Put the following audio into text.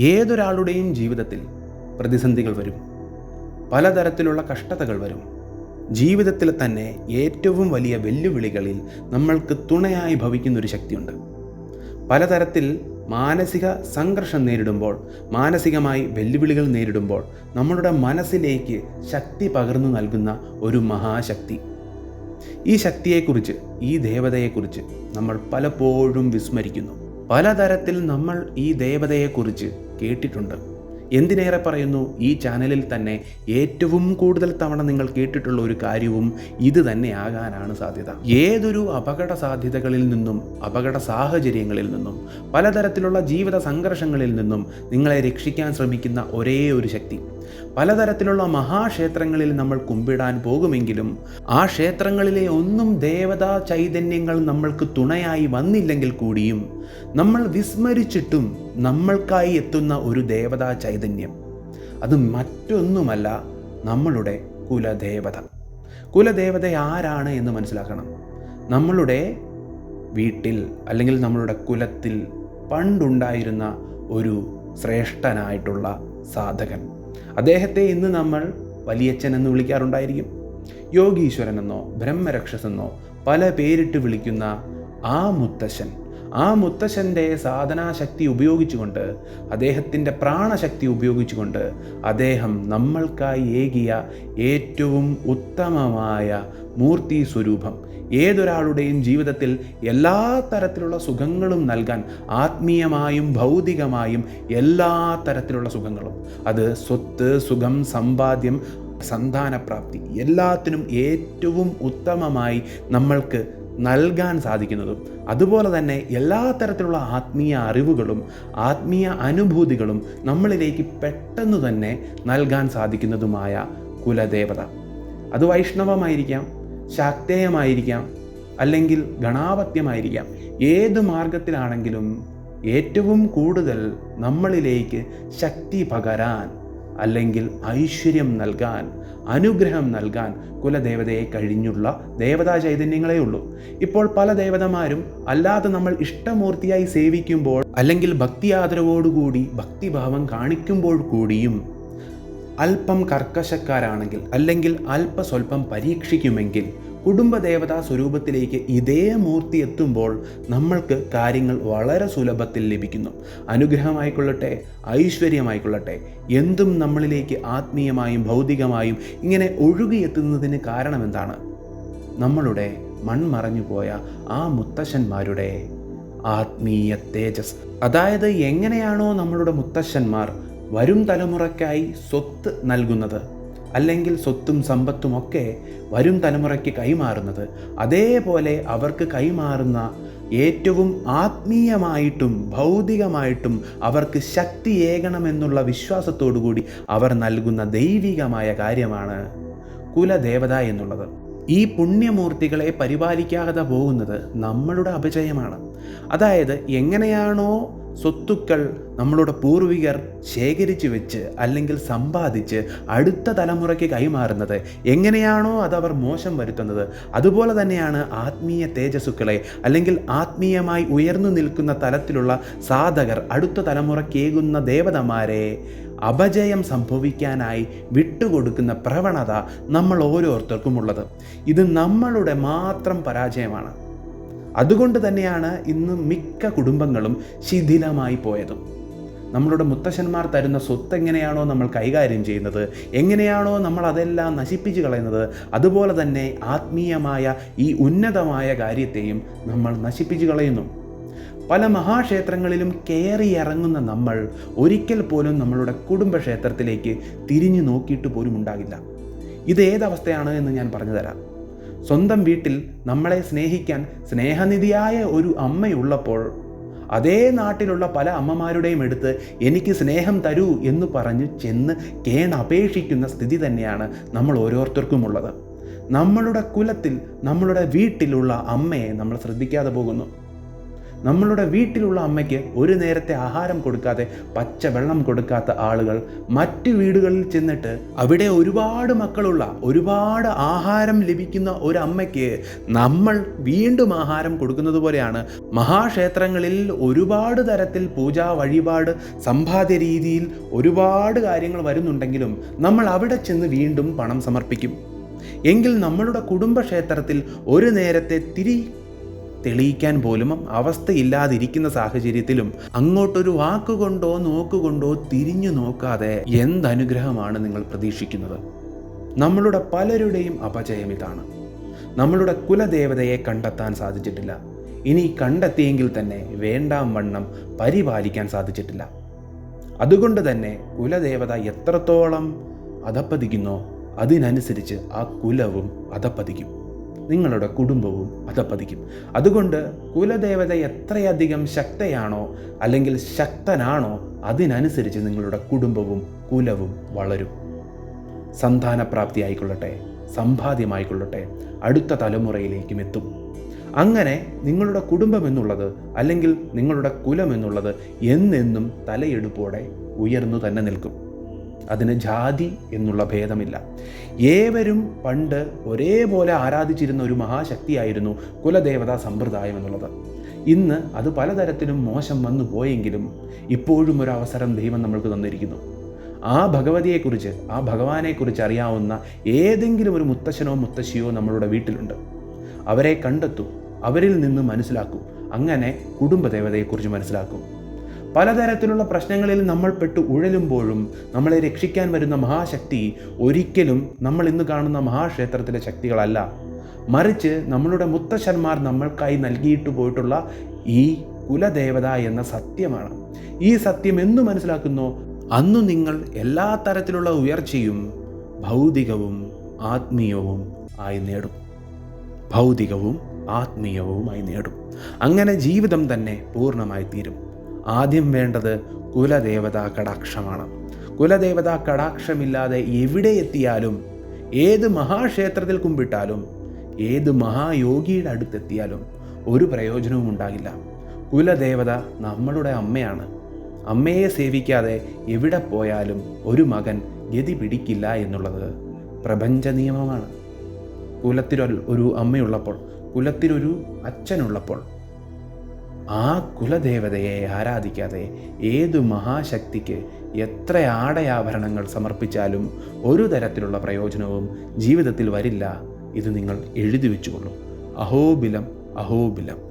ഏതൊരാളുടെയും ജീവിതത്തിൽ പ്രതിസന്ധികൾ വരും. പലതരത്തിലുള്ള കഷ്ടതകൾ വരും. ജീവിതത്തിൽ തന്നെ ഏറ്റവും വലിയ വെല്ലുവിളികളിൽ നമ്മൾക്ക് തുണയായി ഭവിക്കുന്ന ഒരു ശക്തിയുണ്ട്. പലതരത്തിൽ മാനസിക സംഘർഷം നേരിടുമ്പോൾ മാനസികമായി വെല്ലുവിളികൾ നേരിടുമ്പോൾ നമ്മളുടെ മനസ്സിലേക്ക് ശക്തി പകർന്നു നൽകുന്ന ഒരു മഹാശക്തി. ഈ ശക്തിയെക്കുറിച്ച് ഈ ദേവതയെക്കുറിച്ച് നമ്മൾ പലപ്പോഴും വിസ്മരിക്കുന്നു. പലതരത്തിൽ നമ്മൾ ഈ ദേവതയെക്കുറിച്ച് കേട്ടിട്ടുണ്ട്. എന്തിനേറെ പറയുന്നു? ഈ ചാനലിൽ തന്നെ ഏറ്റവും കൂടുതൽ തവണ നിങ്ങൾ കേട്ടിട്ടുള്ള ഒരു കാര്യവും ഇത് തന്നെ ആകാനാണ് സാധ്യത. ഏതൊരു അപകട സാധ്യതകളിൽ നിന്നും അപകട സാഹചര്യങ്ങളിൽ നിന്നും പലതരത്തിലുള്ള ജീവിത സംഘർഷങ്ങളിൽ നിന്നും നിങ്ങളെ രക്ഷിക്കാൻ ശ്രമിക്കുന്ന ഒരേ ഒരു ശക്തി. പലതരത്തിലുള്ള മഹാക്ഷേത്രങ്ങളിൽ നമ്മൾ കുമ്പിടാൻ പോകുമെങ്കിലും ആ ക്ഷേത്രങ്ങളിലെ ഒന്നും ദേവതാ ചൈതന്യങ്ങൾ നമ്മൾക്ക് തുണയായി വന്നില്ലെങ്കിൽ കൂടിയും നമ്മൾ വിസ്മരിച്ചിട്ടും നമ്മൾക്കായി എത്തുന്ന ഒരു ദേവതാ ചൈതന്യം. അത് മറ്റൊന്നുമല്ല നമ്മളുടെ കുലദേവത. കുലദേവത ആരാണ് എന്ന് മനസ്സിലാക്കണം. നമ്മളുടെ വീട്ടിൽ അല്ലെങ്കിൽ നമ്മളുടെ കുലത്തിൽ പണ്ടുണ്ടായിരുന്ന ഒരു ശ്രേഷ്ഠനായിട്ടുള്ള സാധകൻ. അദ്ദേഹത്തെ ഇന്ന് നമ്മൾ വലിയച്ഛൻ എന്ന് വിളിക്കാറുണ്ടായിരിക്കും. യോഗീശ്വരനെന്നോ ബ്രഹ്മരക്ഷസെന്നോ പല പേരിട്ട് വിളിക്കുന്ന ആ മുത്തശ്ശൻ ആ മുത്തശ്ശന്റെ സാധനാശക്തി ഉപയോഗിച്ചുകൊണ്ട് അദ്ദേഹത്തിന്റെ പ്രാണശക്തി ഉപയോഗിച്ചുകൊണ്ട് അദ്ദേഹം നമ്മൾക്കായി ഏകിയ ഏറ്റവും ഉത്തമമായ മൂർത്തി സ്വരൂപം ഏതൊരാളുടെയും ജീവിതത്തിൽ എല്ലാ തരത്തിലുള്ള സുഖങ്ങളും നൽകാൻ ആത്മീയമായും ഭൗതികമായും എല്ലാ തരത്തിലുള്ള സുഖങ്ങളും. അത് സ്വത്ത് സുഖം സമ്പാദ്യം സന്താനപ്രാപ്തി എല്ലാത്തിനും ഏറ്റവും ഉത്തമമായി നമ്മൾക്ക് നൽകാൻ സാധിക്കുന്നതും അതുപോലെ തന്നെ എല്ലാ തരത്തിലുള്ള ആത്മീയ അറിവുകളും ആത്മീയ അനുഭൂതികളും നമ്മളിലേക്ക് പെട്ടെന്ന് തന്നെ നൽകാൻ സാധിക്കുന്നതുമായ കുലദേവത. അത് വൈഷ്ണവമായിരിക്കാം ശാക്തേയമായിരിക്കാം അല്ലെങ്കിൽ ഗണാപത്യമായിരിക്കാം. ഏത് മാർഗത്തിലാണെങ്കിലും ഏറ്റവും കൂടുതൽ നമ്മളിലേക്ക് ശക്തി പകരാൻ അല്ലെങ്കിൽ ഐശ്വര്യം നൽകാൻ അനുഗ്രഹം നൽകാൻ കുലദേവതയെ കഴിഞ്ഞുള്ള ദേവതാ ചൈതന്യങ്ങളേ ഉള്ളൂ. ഇപ്പോൾ പല ദേവതമാരും അല്ലാതെ നമ്മൾ ഇഷ്ടമൂർത്തിയായി സേവിക്കുമ്പോൾ അല്ലെങ്കിൽ ഭക്തി ആദരവോടുകൂടി ഭക്തിഭാവം കാണിക്കുമ്പോൾ കൂടിയും അല്പം കർക്കശക്കാരാണെങ്കിൽ അല്ലെങ്കിൽ അല്പസ്വല്പം പരീക്ഷിക്കുമെങ്കിൽ കുടുംബദേവതാ സ്വരൂപത്തിലേക്ക് ഇതേ മൂർത്തി എത്തുമ്പോൾ നമ്മൾക്ക് കാര്യങ്ങൾ വളരെ സുലഭത്തിൽ ലഭിക്കുന്നു. അനുഗ്രഹമായിക്കൊള്ളട്ടെ ഐശ്വര്യമായിക്കൊള്ളട്ടെ എന്തും നമ്മളിലേക്ക് ആത്മീയമായും ഭൗതികമായും ഇങ്ങനെ ഒഴുകിയെത്തുന്നതിന് കാരണം എന്താണ് നമ്മളുടെ മൺമറഞ്ഞു പോയ ആ മുത്തശ്ശന്മാരുടെ ആത്മീയ തേജസ്. അതായത് എങ്ങനെയാണോ നമ്മളുടെ മുത്തശ്ശന്മാർ വരും തലമുറയ്ക്കായി സ്വത്ത് നൽകുന്നത്. അല്ലെങ്കിൽ സ്വത്തും സമ്പത്തും ഒക്കെ വരും തലമുറയ്ക്ക് കൈമാറുന്നത്. അതേപോലെ അവർക്ക് കൈമാറുന്ന ഏറ്റവും ആത്മീയമായിട്ടും ഭൗതികമായിട്ടും അവർക്ക് ശക്തിയേകണമെന്നുള്ള വിശ്വാസത്തോടുകൂടി അവർ നൽകുന്ന ദൈവികമായ കാര്യമാണ് കുലദേവത എന്നുള്ളത്. ഈ പുണ്യമൂർത്തികളെ പരിപാലിക്കാതെ പോകുന്നത് നമ്മളുടെ അപജയമാണ് അതായത് എങ്ങനെയാണോ സ്വത്തുക്കൾ നമ്മളുടെ പൂർവികർ ശേഖരിച്ചു വെച്ച് അല്ലെങ്കിൽ സമ്പാദിച്ച് അടുത്ത തലമുറയ്ക്ക് കൈമാറുന്നത്. എങ്ങനെയാണോ അത് അവർ മോശം വരുത്തുന്നത്. അതുപോലെ തന്നെയാണ് ആത്മീയ തേജസ്സുക്കളെ അല്ലെങ്കിൽ ആത്മീയമായി ഉയർന്നു നിൽക്കുന്ന തലത്തിലുള്ള സാധകർ അടുത്ത തലമുറയ്ക്കേകുന്ന ദേവതമാരെ അപജയം സംഭവിക്കാനായി വിട്ടുകൊടുക്കുന്ന പ്രവണത നമ്മൾ ഓരോരുത്തർക്കും ഉള്ളത് ഇത് നമ്മളുടെ മാത്രം പരാജയമാണ്. അതുകൊണ്ട് തന്നെയാണ് ഇന്ന് മിക്ക കുടുംബങ്ങളും ശിഥിലമായി പോയതും. നമ്മളുടെ മുത്തശ്ശന്മാർ തരുന്ന സ്വത്ത് എങ്ങനെയാണോ നമ്മൾ കൈകാര്യം ചെയ്യുന്നത് എങ്ങനെയാണോ നമ്മൾ അതെല്ലാം നശിപ്പിച്ച് കളയുന്നത് അതുപോലെ തന്നെ ആത്മീയമായ ഈ ഉന്നതമായ കാര്യത്തെയും നമ്മൾ നശിപ്പിച്ച് കളയുന്നു. പല മഹാക്ഷേത്രങ്ങളിലും കയറി ഇറങ്ങുന്ന നമ്മൾ ഒരിക്കൽ പോലും നമ്മളുടെ കുടുംബക്ഷേത്രത്തിലേക്ക് തിരിഞ്ഞു നോക്കിയിട്ട് പോലും ഉണ്ടാകില്ല. ഇത് ഏതവസ്ഥയാണ് എന്ന് ഞാൻ പറഞ്ഞു തരാം സ്വന്തം വീട്ടിൽ നമ്മളെ സ്നേഹിക്കാൻ സ്നേഹനിധിയായ ഒരു അമ്മയുള്ളപ്പോൾ അതേ നാട്ടിലുള്ള പല അമ്മമാരുടെയും എടുത്ത് എനിക്ക് സ്നേഹം തരൂ എന്ന് പറഞ്ഞ് ചെന്ന് കേണപേക്ഷിക്കുന്ന സ്ഥിതി തന്നെയാണ് നമ്മൾ ഓരോരുത്തർക്കുമുള്ളത്. നമ്മളുടെ കുലത്തിൽ നമ്മളുടെ വീട്ടിലുള്ള അമ്മയെ നമ്മൾ ശ്രദ്ധിക്കാതെ പോകുന്നു. നമ്മളുടെ വീട്ടിലുള്ള അമ്മയ്ക്ക് ഒരു നേരത്തെ ആഹാരം കൊടുക്കാതെ പച്ച വെള്ളം കൊടുക്കാത്ത ആളുകൾ മറ്റു വീടുകളിൽ ചെന്നിട്ട് അവിടെ ഒരുപാട് മക്കളുള്ള ഒരുപാട് ആഹാരം ലഭിക്കുന്ന ഒരു അമ്മയ്ക്ക് നമ്മൾ വീണ്ടും ആഹാരം കൊടുക്കുന്നത് പോലെയാണ്. മഹാക്ഷേത്രങ്ങളിൽ ഒരുപാട് തരത്തിൽ പൂജാ വഴിപാട് സമ്പാദ്യ രീതിയിൽ ഒരുപാട് കാര്യങ്ങൾ വരുന്നുണ്ടെങ്കിലും നമ്മൾ അവിടെ ചെന്ന് വീണ്ടും പണം സമർപ്പിക്കും. എങ്കിൽ നമ്മളുടെ കുടുംബക്ഷേത്രത്തിൽ ഒരു നേരത്തെ തിരി തെളിയിക്കാൻ പോലും അവസ്ഥയില്ലാതിരിക്കുന്ന സാഹചര്യത്തിലും അങ്ങോട്ടൊരു വാക്കുകൊണ്ടോ നോക്കുകൊണ്ടോ തിരിഞ്ഞു നോക്കാതെ എന്തനുഗ്രഹമാണ് നിങ്ങൾ പ്രതീക്ഷിക്കുന്നത്? നമ്മളുടെ പലരുടെയും അപജയം ഇതാണ്. നമ്മളുടെ കുലദേവതയെ കണ്ടെത്താൻ സാധിച്ചിട്ടില്ല. ഇനി കണ്ടെത്തിയെങ്കിൽ തന്നെ വേണ്ടാം വണ്ണം പരിപാലിക്കാൻ സാധിച്ചിട്ടില്ല. അതുകൊണ്ട് തന്നെ കുലദേവത എത്രത്തോളം അധപ്പതിക്കുന്നോ അതിനനുസരിച്ച് ആ കുലവും അധപ്പതിക്കും. നിങ്ങളുടെ കുടുംബവും അധപ്പതിക്കും അതുകൊണ്ട് കുലദേവത എത്രയധികം ശക്തയാണോ അല്ലെങ്കിൽ ശക്തനാണോ അതിനനുസരിച്ച് നിങ്ങളുടെ കുടുംബവും കുലവും വളരും. സന്താനപ്രാപ്തി ആയിക്കൊള്ളട്ടെ സമ്പാദ്യമായിക്കൊള്ളട്ടെ അടുത്ത തലമുറയിലേക്കും എത്തും. അങ്ങനെ നിങ്ങളുടെ കുടുംബം എന്നുള്ളത് അല്ലെങ്കിൽ നിങ്ങളുടെ കുലം എന്നുള്ളത് എന്നെന്നും തലയെടുപ്പോടെ ഉയർന്നു തന്നെ നിൽക്കും. അതിന് ജാതി എന്നുള്ള ഭേദമില്ല. ഏവരും പണ്ട് ഒരേപോലെ ആരാധിച്ചിരുന്ന ഒരു മഹാശക്തിയായിരുന്നു കുലദേവതാ സമ്പ്രദായം എന്നുള്ളത്. ഇന്ന് അത് പലതരത്തിലും മോശം വന്നു പോയെങ്കിലും ഇപ്പോഴും ഒരു അവസരം ദൈവം നമ്മൾക്ക് തന്നിരിക്കുന്നു. ആ ഭഗവതിയെക്കുറിച്ച് ആ ഭഗവാനെക്കുറിച്ച് അറിയാവുന്ന ഏതെങ്കിലും ഒരു മുത്തശ്ശനോ മുത്തശ്ശിയോ നമ്മളുടെ വീട്ടിലുണ്ട്. അവരെ കണ്ടെത്തും അവരിൽ നിന്ന് മനസ്സിലാക്കും അങ്ങനെ കുടുംബദേവതയെക്കുറിച്ച് മനസ്സിലാക്കൂ. പലതരത്തിലുള്ള പ്രശ്നങ്ങളിൽ നമ്മൾ പെട്ട് ഉഴലുമ്പോഴും നമ്മളെ രക്ഷിക്കാൻ വരുന്ന മഹാശക്തി ഒരിക്കലും നമ്മൾ ഇന്ന് കാണുന്ന മഹാക്ഷേത്രത്തിലെ ശക്തികളല്ല. മറിച്ച് നമ്മളുടെ മുത്തശ്ശന്മാർ നമ്മൾക്കായി നൽകിയിട്ട് പോയിട്ടുള്ള ഈ കുലദേവത എന്ന സത്യമാണ്. ഈ സത്യം എന്ന് മനസ്സിലാക്കുന്നു? അന്ന് നിങ്ങൾ എല്ലാ തരത്തിലുള്ള ഉയർച്ചയും ഭൗതികവും ആത്മീയവും ആയി നേടും. ഭൗതികവും ആത്മീയവുമായി നേടും. അങ്ങനെ ജീവിതം തന്നെ പൂർണമായി തീരും. ആദ്യം വേണ്ടത് കുലദേവതാ കടാക്ഷമാണ്. കുലദേവതാ കടാക്ഷമില്ലാതെ എവിടെ എത്തിയാലും ഏത് മഹാക്ഷേത്രത്തിൽ കുമ്പിട്ടാലും ഏത് മഹായോഗിയുടെ അടുത്തെത്തിയാലും ഒരു പ്രയോജനവും ഉണ്ടാകില്ല. കുലദേവത നമ്മളുടെ അമ്മയാണ്. അമ്മയെ സേവിക്കാതെ എവിടെ പോയാലും ഒരു മകൻ ഗതി പിടിക്കില്ല എന്നുള്ളത് പ്രപഞ്ച നിയമമാണ്. കുലത്തിലൊരു ഒരു അമ്മയുള്ളപ്പോൾ കുലത്തിലൊരു അച്ഛനുള്ളപ്പോൾ ആ കുലദേവതയെ ആരാധിക്കാതെ ഏതു മഹാശക്തിക്ക് എത്ര ആടയാഭരണങ്ങൾ സമർപ്പിച്ചാലും ഒരു തരത്തിലുള്ള പ്രയോജനവും ജീവിതത്തിൽ വരില്ല. ഇത് നിങ്ങൾ എഴുതി വെച്ചുകൊള്ളൂ. അഹോബിലം അഹോബിലം.